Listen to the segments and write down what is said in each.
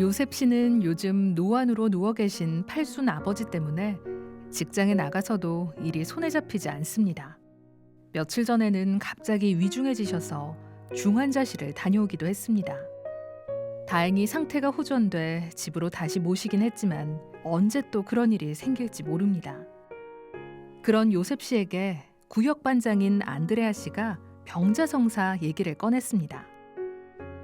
요셉 씨는 요즘 노안으로 누워 계신 팔순 아버지 때문에 직장에 나가서도 일이 손에 잡히지 않습니다. 며칠 전에는 갑자기 위중해지셔서 중환자실을 다녀오기도 했습니다. 다행히 상태가 호전돼 집으로 다시 모시긴 했지만 언제 또 그런 일이 생길지 모릅니다. 그런 요셉 씨에게 구역 반장인 안드레아 씨가 병자성사 얘기를 꺼냈습니다.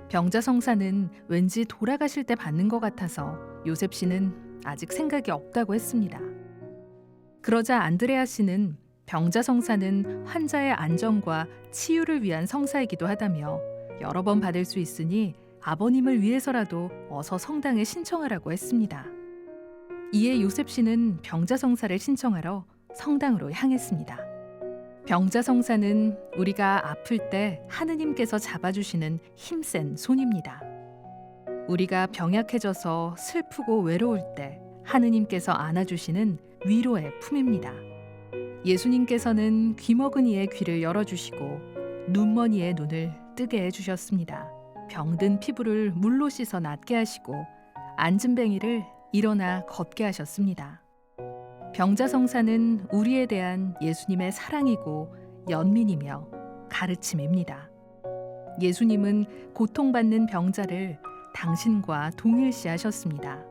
병자성사는 왠지 돌아가실 때 받는 것 같아서 요셉 씨는 아직 생각이 없다고 했습니다. 그러자 안드레아 씨는 병자성사는 환자의 안정과 치유를 위한 성사이기도 하다며 여러 번 받을 수 있으니 아버님을 위해서라도 어서 성당에 신청하라고 했습니다. 이에 요셉 씨는 병자성사를 신청하러 성당으로 향했습니다. 병자성사는 우리가 아플 때 하느님께서 잡아주시는 힘센 손입니다. 우리가 병약해져서 슬프고 외로울 때 하느님께서 안아주시는 위로의 품입니다. 예수님께서는 귀먹은 이의 귀를 열어주시고 눈먼 이의 눈을 뜨게 해주셨습니다. 병든 피부를 물로 씻어 낫게 하시고 앉은 뱅이를 일어나 걷게 하셨습니다. 병자성사는 우리에 대한 예수님의 사랑이고 연민이며 가르침입니다. 예수님은 고통받는 병자를 당신과 동일시하셨습니다.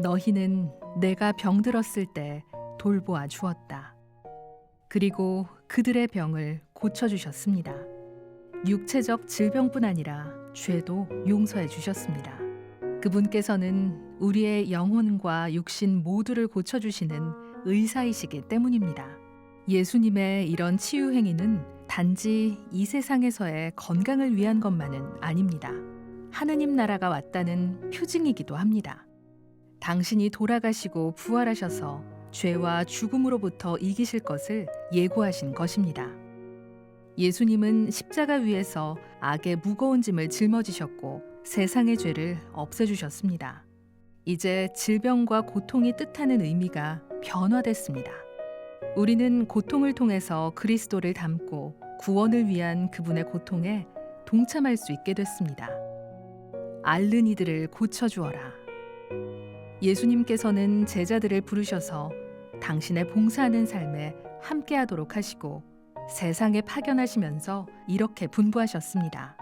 너희는 내가 병들었을 때 돌보아 주었다. 그리고 그들의 병을 고쳐주셨습니다. 육체적 질병뿐 아니라 죄도 용서해 주셨습니다. 그분께서는 우리의 영혼과 육신 모두를 고쳐주시는 의사이시기 때문입니다. 예수님의 이런 치유 행위는 단지 이 세상에서의 건강을 위한 것만은 아닙니다. 하느님 나라가 왔다는 표징이기도 합니다. 당신이 돌아가시고 부활하셔서 죄와 죽음으로부터 이기실 것을 예고하신 것입니다. 예수님은 십자가 위에서 악의 무거운 짐을 짊어지셨고 세상의 죄를 없애주셨습니다. 이제 질병과 고통이 뜻하는 의미가 변화됐습니다. 우리는 고통을 통해서 그리스도를 닮고 구원을 위한 그분의 고통에 동참할 수 있게 됐습니다. 앓는 이들을 고쳐주어라. 예수님께서는 제자들을 부르셔서 당신의 봉사하는 삶에 함께하도록 하시고 세상에 파견하시면서 이렇게 분부하셨습니다.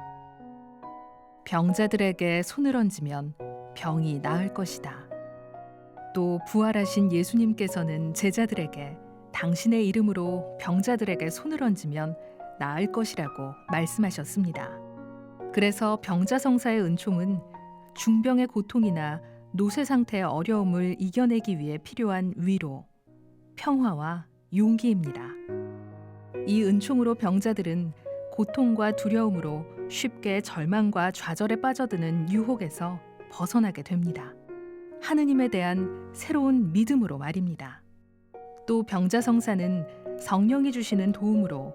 병자들에게 손을 얹으면 병이 나을 것이다. 또 부활하신 예수님께서는 제자들에게 당신의 이름으로 병자들에게 손을 얹으면 나을 것이라고 말씀하셨습니다. 그래서 병자성사의 은총은 중병의 고통이나 노쇠 상태의 어려움을 이겨내기 위해 필요한 위로, 평화와 용기입니다. 이 은총으로 병자들은 고통과 두려움으로 쉽게 절망과 좌절에 빠져드는 유혹에서 벗어나게 됩니다. 하느님에 대한 새로운 믿음으로 말입니다. 또 병자성사는 성령이 주시는 도움으로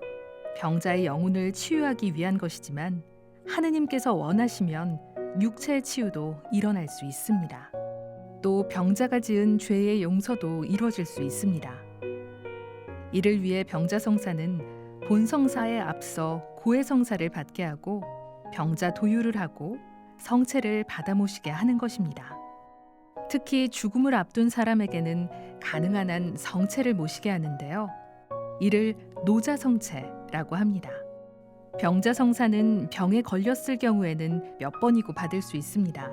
병자의 영혼을 치유하기 위한 것이지만 하느님께서 원하시면 육체의 치유도 일어날 수 있습니다. 또 병자가 지은 죄의 용서도 이루어질 수 있습니다. 이를 위해 병자성사는 본성사에 앞서 고해성사를 받게 하고 병자 도유를 하고 성체를 받아 모시게 하는 것입니다. 특히 죽음을 앞둔 사람에게는 가능한 한 성체를 모시게 하는데요. 이를 노자성체라고 합니다. 병자성사는 병에 걸렸을 경우에는 몇 번이고 받을 수 있습니다.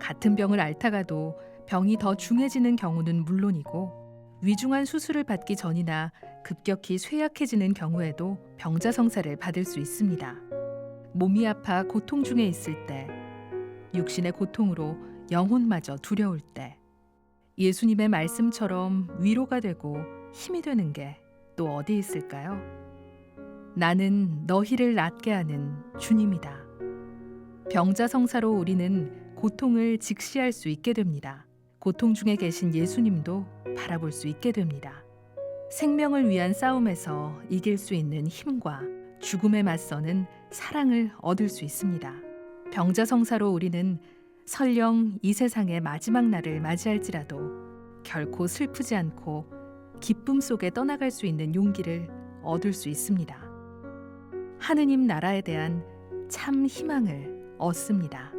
같은 병을 앓다가도 병이 더 중해지는 경우는 물론이고 위중한 수술을 받기 전이나 급격히 쇠약해지는 경우에도 병자성사를 받을 수 있습니다. 몸이 아파 고통 중에 있을 때, 육신의 고통으로 영혼마저 두려울 때, 예수님의 말씀처럼 위로가 되고 힘이 되는 게 또 어디 있을까요? 나는 너희를 낫게 하는 주님이다. 병자성사로 우리는 고통을 직시할 수 있게 됩니다. 고통 중에 계신 예수님도 바라볼 수 있게 됩니다. 생명을 위한 싸움에서 이길 수 있는 힘과 죽음에 맞서는 사랑을 얻을 수 있습니다. 병자성사로 우리는 설령 이 세상의 마지막 날을 맞이할지라도 결코 슬프지 않고 기쁨 속에 떠나갈 수 있는 용기를 얻을 수 있습니다. 하느님 나라에 대한 참 희망을 얻습니다.